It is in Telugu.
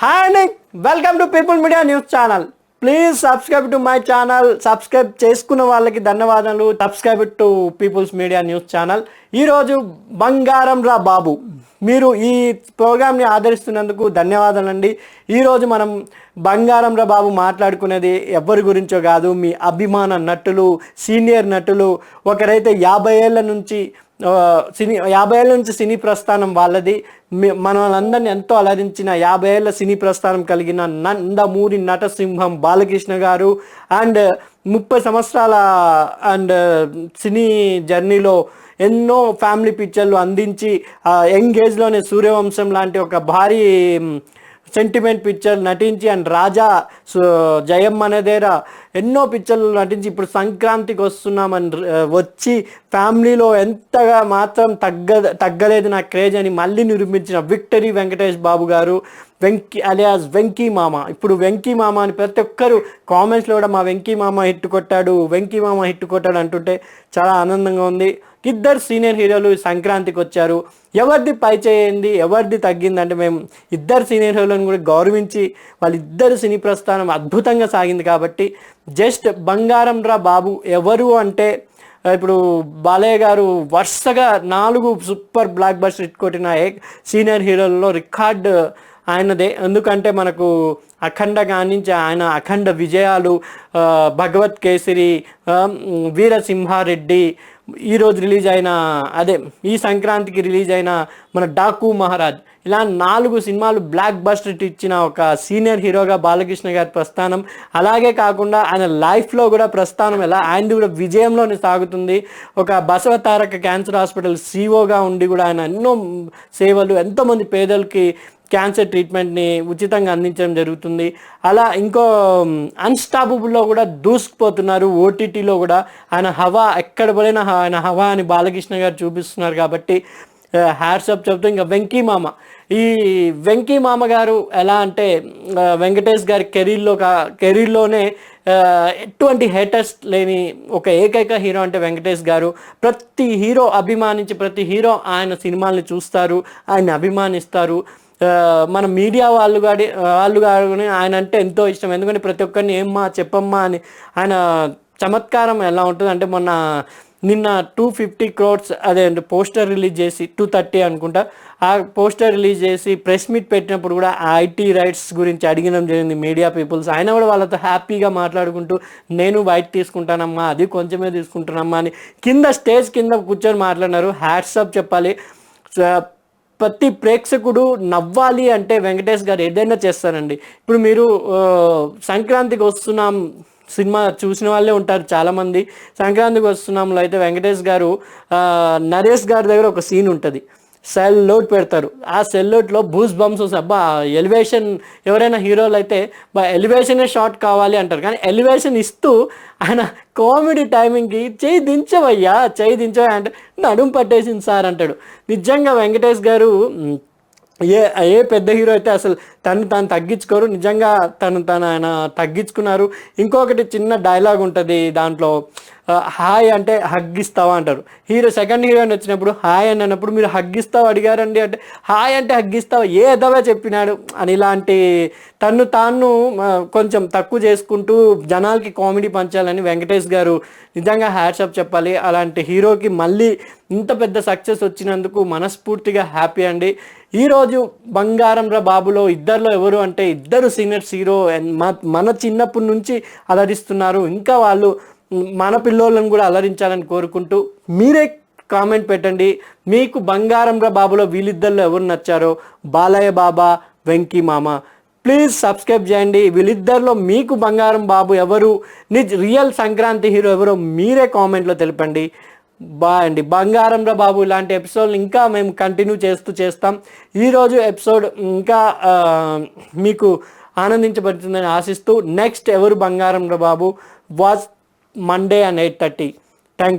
హాయ్ అండి welcome to people media news channel please subscribe to my channel subscribe చేసుకున్న వాళ్ళకి ధన్యవాదాలు. Subscribe to peoples media news channel ఈరోజు బంగారం రా బాబు. మీరు ఈ ప్రోగ్రామ్ని ఆదరిస్తున్నందుకు ధన్యవాదాలండి. ఈరోజు మనం బంగారం రా బాబు మాట్లాడుకునేది ఎవరి గురించో కాదు. మీ అభిమాన నటులు సీనియర్ నటులు ఒకరైతే యాభై ఏళ్ళ నుంచి సినీ యాభై ఏళ్ళ నుంచి సినీ ప్రస్థానం వాళ్ళది. మనలందరిని ఎంతో అలరించిన యాభై ఏళ్ళ సినీ ప్రస్థానం కలిగిన నందమూరి నటసింహం బాలకృష్ణ గారు. అండ్ ముప్పై సంవత్సరాల అండ్ సినీ జర్నీలో ఎన్నో ఫ్యామిలీ పిక్చర్లు అందించి ఆ, యంగ్ ఏజ్లోనే సూర్యవంశం లాంటి ఒక భారీ సెంటిమెంట్ పిక్చర్ నటించి అండ్ రాజా సు- జయం అనేదేరా ఎన్నో పిక్చర్లు నటించి ఇప్పుడు సంక్రాంతికి వస్తున్నామని uh, వచ్చి ఫ్యామిలీలో ఎంతగా మాత్రం తగ్గ తగ్గలేదు నా క్రేజ్ అని మళ్ళీ నిరూపించిన విక్టరీ వెంకటేష్ బాబు గారు వెంకీ అలియాస్ వెంకీ మామ. ఇప్పుడు వెంకీ మామ అని ప్రతి ఒక్కరు కామెంట్స్లో కూడా మా వెంకీ మామ హిట్ కొట్టాడు వెంకీ మామ హిట్ కొట్టాడు అంటుంటే చాలా ఆనందంగా ఉంది. ఇద్దరు సీనియర్ హీరోలు సంక్రాంతికి వచ్చారు. ఎవరిది పై చేయింది ఎవరిది తగ్గిందంటే మేము ఇద్దరు సీనియర్ హీరోలను కూడా గౌరవించి వాళ్ళిద్దరు సినీ ప్రస్థానం అద్భుతంగా సాగింది కాబట్టి జస్ట్ బంగారం రా బాబు ఎవరు అంటే ఇప్పుడు బాలయ్య గారు వరుసగా నాలుగు సూపర్ బ్లాక్ బస్టర్ హిట్ కొట్టిన సీనియర్ హీరోలలో రికార్డ్ ఆయనదే ఎందుకంటే మనకు అఖండ గానించి ఆయన అఖండ విజయాలు భగవత్ కేసరి వీరసింహారెడ్డి ఈరోజు రిలీజ్ అయిన అదే ఈ సంక్రాంతికి రిలీజ్ అయిన మన డాకు మహారాజ్. ఇలా నాలుగు సినిమాలు బ్లాక్ బస్టర్ ఇచ్చిన ఒక సీనియర్ హీరోగా బాలకృష్ణ గారి ప్రస్థానం. అలాగే కాకుండా ఆయన లైఫ్లో కూడా ప్రస్థానం ఎలా ఆయనది కూడా విజయంలోనే సాగుతుంది. ఒక బసవ తారక క్యాన్సర్ హాస్పిటల్ సీఓగా ఉండి కూడా ఆయన ఎన్నో సేవలు ఎంతోమంది పేదలకి క్యాన్సర్ ట్రీట్మెంట్ని ఉచితంగా అందించడం జరుగుతుంది. అలా ఇంకో అన్స్టాపబుల్లో కూడా దూసుకుపోతున్నారు. ఓటీటీలో కూడా ఆయన హవా ఎక్కడ పడిన ఆయన హవా అని బాలకృష్ణ గారు చూపిస్తున్నారు కాబట్టి హ్యాట్సప్ చెప్తూ ఇంకా వెంకీ మామ. ఈ వెంకీ మామ గారు ఎలా అంటే వెంకటేష్ గారి కెరీర్లో కా కెరీర్లోనే ఎటువంటి హేటర్స్ లేని ఒక ఏకైక హీరో అంటే వెంకటేష్ గారు. ప్రతి హీరో అభిమానించి ప్రతి హీరో ఆయన సినిమాల్ని చూస్తారు ఆయన అభిమానిస్తారు. మన మీడియా వాళ్ళు కానీ వాళ్ళు కానీ ఆయన అంటే ఎంతో ఇష్టం. ఎందుకంటే ప్రతి ఒక్కరిని ఏమ్మా చెప్పమ్మా అని ఆయన చమత్కారం ఎలా ఉంటుంది అంటే మొన్న నిన్న టూ ఫిఫ్టీ క్రోడ్స్ అదే పోస్టర్ రిలీజ్ చేసి టూ థర్టీ అనుకుంటా ఆ పోస్టర్ రిలీజ్ చేసి ప్రెస్ మీట్ పెట్టినప్పుడు కూడా ఆ ఐటీ రైట్స్ గురించి అడిగినం జరిగింది మీడియా పీపుల్స్. ఆయన కూడా వాళ్ళతో హ్యాపీగా మాట్లాడుకుంటూ నేను బయట తీసుకుంటానమ్మా అది కొంచెమే తీసుకుంటానమ్మా అని కింద స్టేజ్ కింద కూర్చొని మాట్లాడినారు. హ్యాట్సప్ చెప్పాలి. ప్రతి ప్రేక్షకుడు నవ్వాలి అంటే వెంకటేష్ గారు ఏదైనా చేస్తారండి. ఇప్పుడు మీరు సంక్రాంతికి వస్తున్నాం సినిమా చూసిన వాళ్ళే ఉంటారు చాలామంది. సంక్రాంతికి వస్తున్నాంలో అయితే వెంకటేష్ గారు నరేష్ గారి దగ్గర ఒక సీన్ ఉంటుంది. సెల్ లోట్ పెడతారు. ఆ సెల్ లోట్లో బూస్ బంప్స్ వస్తాయి. అబ్బా ఎలివేషన్ ఎవరైనా హీరోలు అయితే బా ఎలివేషనే షాట్ కావాలి అంటారు. కానీ ఎలివేషన్ ఇస్తూ ఆయన కామెడీ టైమింగ్కి చేయి దించవయ్యా చేయి దించవయ్యా అంటే నడుము పట్టేసింది సార్ అంటాడు. నిజంగా వెంకటేష్ గారు ఏ ఏ పెద్ద హీరో అయితే అసలు తను తాను తగ్గించుకోరు నిజంగా తను తను ఆయన తగ్గించుకున్నారు. ఇంకొకటి చిన్న డైలాగ్ ఉంటుంది దాంట్లో. హాయ్ అంటే హగ్గిస్తావా అంటారు. హీరో సెకండ్ హీరోయిన్ వచ్చినప్పుడు హాయ్ అని అన్నప్పుడు మీరు హగ్గిస్తావు అడిగారండి అంటే హాయ్ అంటే హగ్గిస్తావా? ఏ ఎదవా చెప్పినాడు? అని ఇలాంటి తను తాను కొంచెం తక్కువ చేసుకుంటూ జనాలకి కామెడీ పంచాలని వెంకటేష్ గారు నిజంగా హ్యాట్సప్ చెప్పాలి. అలాంటి హీరోకి మళ్ళీ ఇంత పెద్ద సక్సెస్ వచ్చినందుకు మనస్ఫూర్తిగా హ్యాపీ అండి. ఈరోజు బంగారం రా బాబులో ఇద్దరిలో ఎవరు అంటే ఇద్దరు సీనియర్స్ హీరో మన చిన్నప్పటి నుంచి అలరిస్తున్నారు. ఇంకా వాళ్ళు మన పిల్లోళ్ళని కూడా అలరించాలని కోరుకుంటూ మీరే కామెంట్ పెట్టండి. మీకు బంగారం రా బాబులో వీళ్ళిద్దరిలో ఎవరు నచ్చారో బాలయ్య బాబా వెంకీ మామ. ప్లీజ్ సబ్స్క్రైబ్ చేయండి. వీళ్ళిద్దరిలో మీకు బంగారం బాబు ఎవరు నిజ్ రియల్ సంక్రాంతి హీరో ఎవరో మీరే కామెంట్లో తెలపండి. బా అండి. బంగారంలో బాబు ఇలాంటి ఎపిసోడ్ ఇంకా మేము కంటిన్యూ చేస్తూ చేస్తాం. ఈరోజు ఎపిసోడ్ ఇంకా మీకు ఆనందించబడుతుందని ఆశిస్తూ నెక్స్ట్ ఎవరు బంగారంరా బాబు? Watch Monday and eight thirty thank you